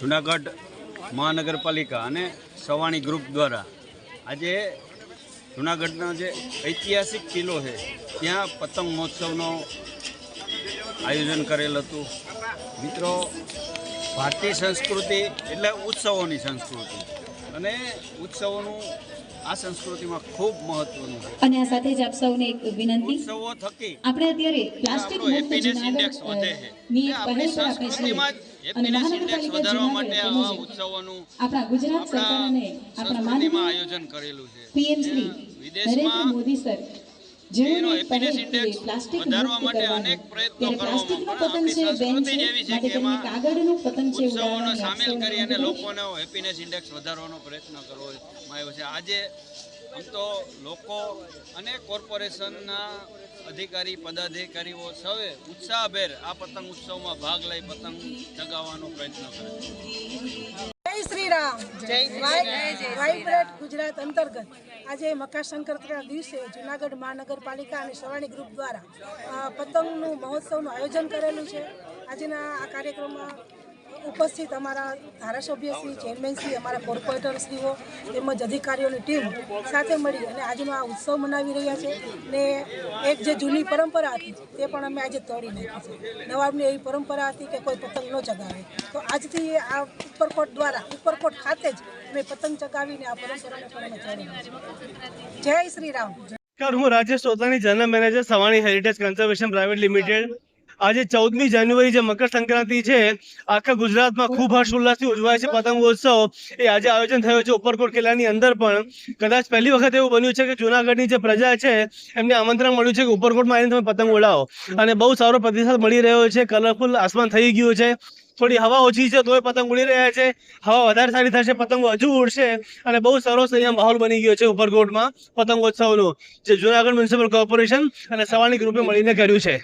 જુનાગઢ મહાનગરપાલિકા અને સવાણી ગ્રુપ દ્વારા આજે જુનાગઢનો જે ઐતિહાસિક કિલ્લો છે ત્યાં પતંગ મહોત્સવનો આયોજન કરેલ હતું. મિત્રો ભારતીય સંસ્કૃતિ એટલે ઉત્સવોની સંસ્કૃતિ અને ઉત્સવોનું આ સંસ્કૃતિમાં ખૂબ મહત્વનું છે. અને આ સાથે જ આપ સૌને એક વિનંતી ઉત્સવો થકી આપણે અત્યારે પ્લાસ્ટિક મુક્ત જુનાગઢની પહેલ પર આપણે છીએ અને મહાનગરપાલિકા જુનાગઢ ઉત્સવોનું આપણા ગુજરાત સરકાર અને આપણા આપણા માનનીય આયોજન કરેલું છે. પીએમ શ્રી નરેન્દ્ર મોદી સર જેઓને વધારવા માટે અનેક પ્રયત્નો કરવામાં પતંગ છે બેન છે કે માટે તેમને એમાં કાગળનું પતંગ છે ઉત્સવોને સામેલ કરી અને લોકોને લોકોનો હેપીનેસ ઇન્ડેક્સ વધારવાનો પ્રયત્ન કરવો આવ્યો છે. આજે આમ તો લોકો અને કોર્પોરેશનના અધિકારી પદાધિકારીઓ સૌએ ઉત્સાહભેર આ પતંગ ઉત્સવમાં ભાગ લઈ પતંગ ચગાવવાનો પ્રયત્ન કરે છે. જય શ્રી રામ. વાઇબ્રેટ ગુજરાત અંતર્ગત. આજે મકર સંક્રાંતિના દિવસે જુનાગઢ મહાનગરપાલિકા અને સવાણી ગ્રુપ દ્વારા પતંગનું મહોત્સવનું આયોજન કરેલું છે. આજના આ કાર્યક્રમમાં ઉપસ્થિત અમારા ધારાસભ્યશ્રી ચેરમેનશ્રી અમારા કોર્પોરેટરશ્રીઓ તેમજ અધિકારીઓની ટીમ સાથે મળી અને આજનો આ ઉત્સવ મનાવી રહ્યા છે ને એક જે જૂની પરંપરા હતી તે પણ અમે આજે તોડી નાખી છે. નવાબની એવી પરંપરા હતી કે કોઈ પતંગ ન ચગાવે. તો આજથી આ ઉપરકોટ દ્વારા, ઉપરકોટ ખાતે જ અમે પતંગ ચગાવીને આ પરંપરાને પણ અમે જય શ્રી રામ. નમસ્કાર, હું Rajesh Sotani general manager Savani Heritage Conservation Private Limited. આજે ચૌદમી જાન્યુઆરી જે મકર સંક્રાંતિ છે, આખા ગુજરાતમાં ખૂબ હર્ષોલ્લાસથી ઉજવાય છે પતંગોત્સવ એ આજે આયોજન થયો છે ઉપરકોટ કિલ્લાની અંદર પણ. કદાચ પહેલી વખત એવું બન્યું છે કે જૂનાગઢની જે પ્રજા છે, એમને આમંત્રણ મળ્યું છે કે ઉપરકોટમાં આવીને તમે પતંગ ઉડાવો. અને બહુ સારો પ્રતિસાદ મળી રહ્યો છે, કલરફુલ આસમાન થઈ ગયું છે. થોડી હવા ઓછી છે તોય પતંગ ઉડી રહ્યા છે. હવા વધારે સારી થશે, પતંગો હજુ ઉડશે. અને બહુ સરસ અહીંયા માહોલ બની ગયો છે ઉપરકોટમાં પતંગોત્સવનો જે જૂનાગઢ મ્યુનિસિપલ કોર્પોરેશન અને સવાણી ગ્રુપે મળીને કર્યું છે.